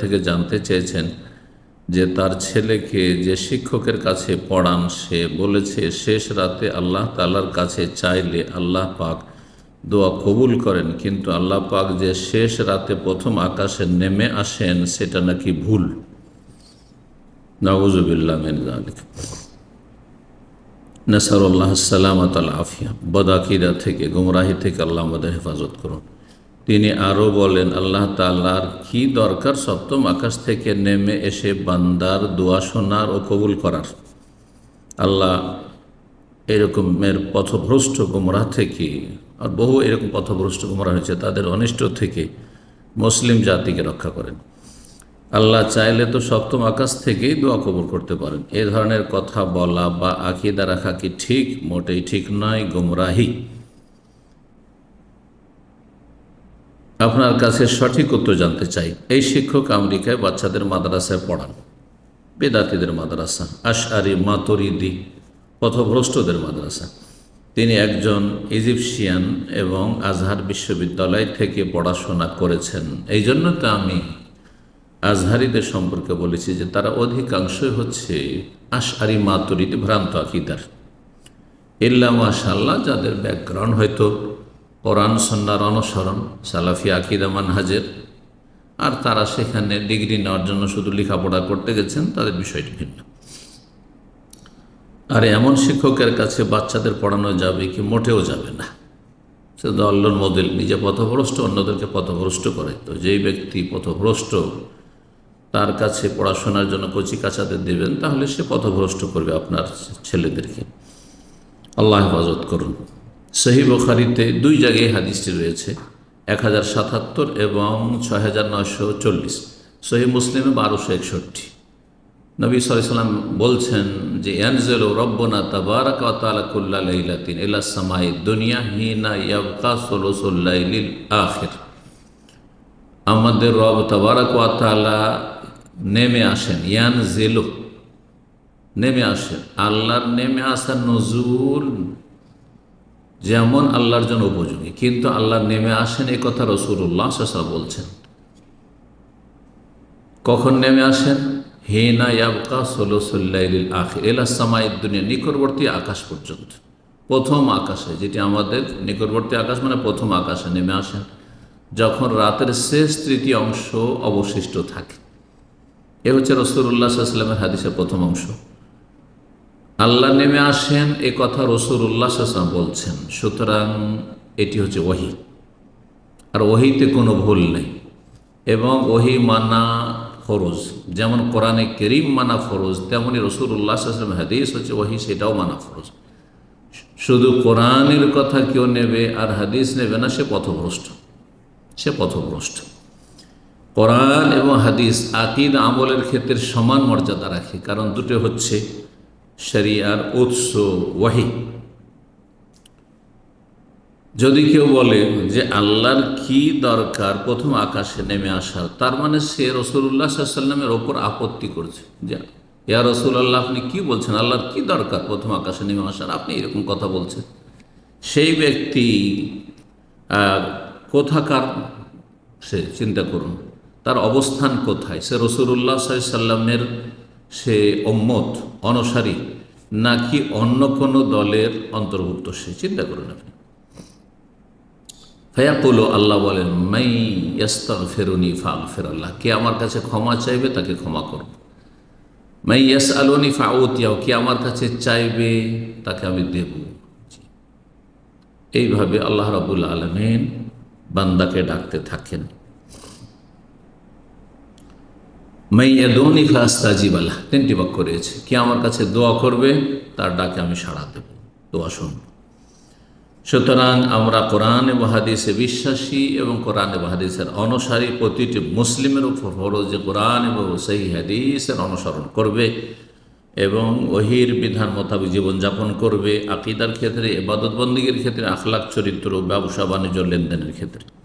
থেকে জানতে চেয়েছেন যে তার ছেলেকে যে শিক্ষকের কাছে পড়ান সে বলেছে, শেষ রাতে আল্লাহ তালার কাছে চাইলে আল্লাহ পাক দোয়া কবুল করেন, কিন্তু আল্লাহ পাক যে শেষ রাতে প্রথম আকাশে নেমে আসেন সেটা নাকি ভুল। নওয়াজুবিল্লাহ মিন জালিক নাসারুল্লাহ সালামত আল আফিয়া। বদাকিদা থেকে, গুমরাহি থেকে আল্লাহ আমাদের হেফাজত করুন। তিনি আরও বলেন, আল্লাহ তাল্লার কি দরকার সপ্তম আকাশ থেকে নেমে এসে বান্দার দোয়া শোনার ও কবুল করার? আল্লাহ এরকমের পথভ্রষ্ট গুমরাহ থেকে, আর বহু এরকম পথভ্রষ্ট গুমরা হয়েছে তাদের অনিষ্ট থেকে মুসলিম জাতিকে রক্ষা করেন। আল্লাহ চাইলে তো সপ্তম আকাশ থেকেই দোয়া কবুল করতে পারেন। এ ধরনের কথা বলা বা আকিদা রাখা কি ঠিক? মোটেই ঠিক নয়, গুমরাহি। আপনার কাছে সঠিক উত্তর জানতে চাই। এই শিক্ষক আমেরিকায় বাচ্চাদের মাদ্রাসায় পড়ান। বেদাতিদের মাদ্রাসা আশারি মাতরিদি, পথভ্রষ্টদের মাদ্রাসা। তিনি একজন ইজিপশিয়ান এবং আজহার বিশ্ববিদ্যালয় থেকে পড়াশোনা করেছেন। এই জন্য তো আমি আজহারিদের সম্পর্কে বলেছি যে তারা অধিকাংশই হচ্ছে আশারি মাতরিদি ভ্রান্ত আকিদার। ইল্লা মাশাল্লাহ যাদের ব্যাকগ্রাউন্ড হয়তো কোরআন সন্ন্যার অনুসরণ, সালাফি আকিদা মানহাজের। আর তারা সেখানে ডিগ্রি নেওয়ার জন্য শুধু লেখাপড়া করতে গেছেন, তাদের বিষয়টি ভিন্ন। আর এমন শিক্ষকের কাছে বাচ্চাদের পড়ানো যাবে কি মোটেও যাবে না। সে দল্লন মডেল নিজে পথভ্রষ্ট, অন্যদেরকে পথভ্রষ্ট করে। তো যেই ব্যক্তি পথভ্রষ্ট, তার কাছে পড়াশোনার জন্য কচি কাচাদের দেবেন, তাহলে সে পথভ্রষ্ট করবে আপনার ছেলেদেরকে। আল্লাহ হেফাজত করুন। সহি বখারিতে দুই জায়গায় হাদিসটি রয়েছে, এক হাজার সাতাত্তর এবং ছয় হাজার নয়শো চল্লিশ। সহি মুসলিমে বারোশো একষট্টি। নবী সাল্লাম বলছেন যে, ইয়ানজেল রব্বনা তাবারাক ইলা সামাই আমাদের রব তাবারাক তালা নেমে আসেন ইয়ান জেলো নেমে আসেন। আল্লাহর নেমে আসার নজুল যেমন আল্লাহর জন্য উপযোগী। কিন্তু আল্লাহ নেমে আসেন এই কথা রসুল্লাহ সাসা বলছেন। কখন নেমে আসেন? হেনা ইয়াবকা সোলসুল্লাইল এলা সামাইদ দুনিয়া, নিকটবর্তী আকাশ পর্যন্ত। প্রথম আকাশে, যেটি আমাদের নিকটবর্তী আকাশ মানে প্রথম আকাশে নেমে আসেন। যখন রাতের শেষ তৃতীয় অংশ অবশিষ্ট থাকে। এ হচ্ছে রসুল্লাহ সাল্লামের হাদিসের প্রথম অংশ। আল্লাহ নেমে আসেন, এ কথা রসুল্লাহ সাল্লাম বলছেন। সুতরাং এটি হচ্ছে ওহি। আর ওহিতে কোনো ভুল নেই। এবং ওহি মানা ফরজ। যেমন কোরআনে করিম মানা ফরজ তেমনই রসুল্লাহ সাল্লাম হাদিস হচ্ছে ওহি, সেটাও মানা ফরজ। শুধু কোরআনের কথা কেউ নেবে আর হাদিস নেবে না, সে পথভ্রষ্ট। সে পথভ্রষ্ট। কোরআন এবং হাদিস আকিদ আমলের ক্ষেত্রে সমান মর্যাদা রাখে। কারণ দুটো হচ্ছে শরিয়ার উৎস, ওয়াহি। যদি কেউ বলে যে আল্লাহর কি দরকার প্রথম আকাশে নেমে আসার, তার মানে সে রসুল্লাহ সাল্লামের ওপর আপত্তি করছে। যে, ইয়া রসুল্লাহ আপনি কি বলছেন? আল্লাহর কি দরকার প্রথম আকাশে নেমে আসার? আপনি এরকম কথা বলছেন। সেই ব্যক্তি কোথাকার সে, চিন্তা করুন, তার অবস্থান কোথায়? সে রসুল্লাহ সাল্লামের সে অম্মত অনসারী, নাকি অন্য কোনো দলের অন্তর্ভুক্ত সে? চিন্তা করুন আপনি। ফায়াকুলো, আল্লাহ বলেন, মাই ইয়াস্তাগ ফেরুনি ফাগ ফের আল্লাহ। কে আমার কাছে ক্ষমা চাইবে, তাকে ক্ষমা করব। মাই ইয়াস আলোনি ফাউতিয়াও কে আমার কাছে চাইবে, তাকে আমি দেব। এইভাবে আল্লাহ রাবুল আলমেন বান্দাকে ডাকতে থাকেন। মাই এদৌনি ফাস্তাজিব আল্লাহ তিনটি বাক্য রয়েছে। কে আমার কাছে দোয়া করবে, তার ডাকে আমি সাড়া দেব। দোয়া শুনব সুতরাং আমরা কোরআন এবং বিশ্বাসী এবং কোরআন এবং অনুসারী প্রতিটি মুসলিমের উপর ফরজ যে কোরআন এবং সেই হাদিসের অনুসরণ করবে এবং ওহির বিধান মোতাবেক জীবনযাপন করবে, আকিদার ক্ষেত্রে এবাদতবন্দিগের ক্ষেত্রে, আখলাক, চরিত্র, ব্যবসা, বাণিজ্য, লেনদেনের ক্ষেত্রে।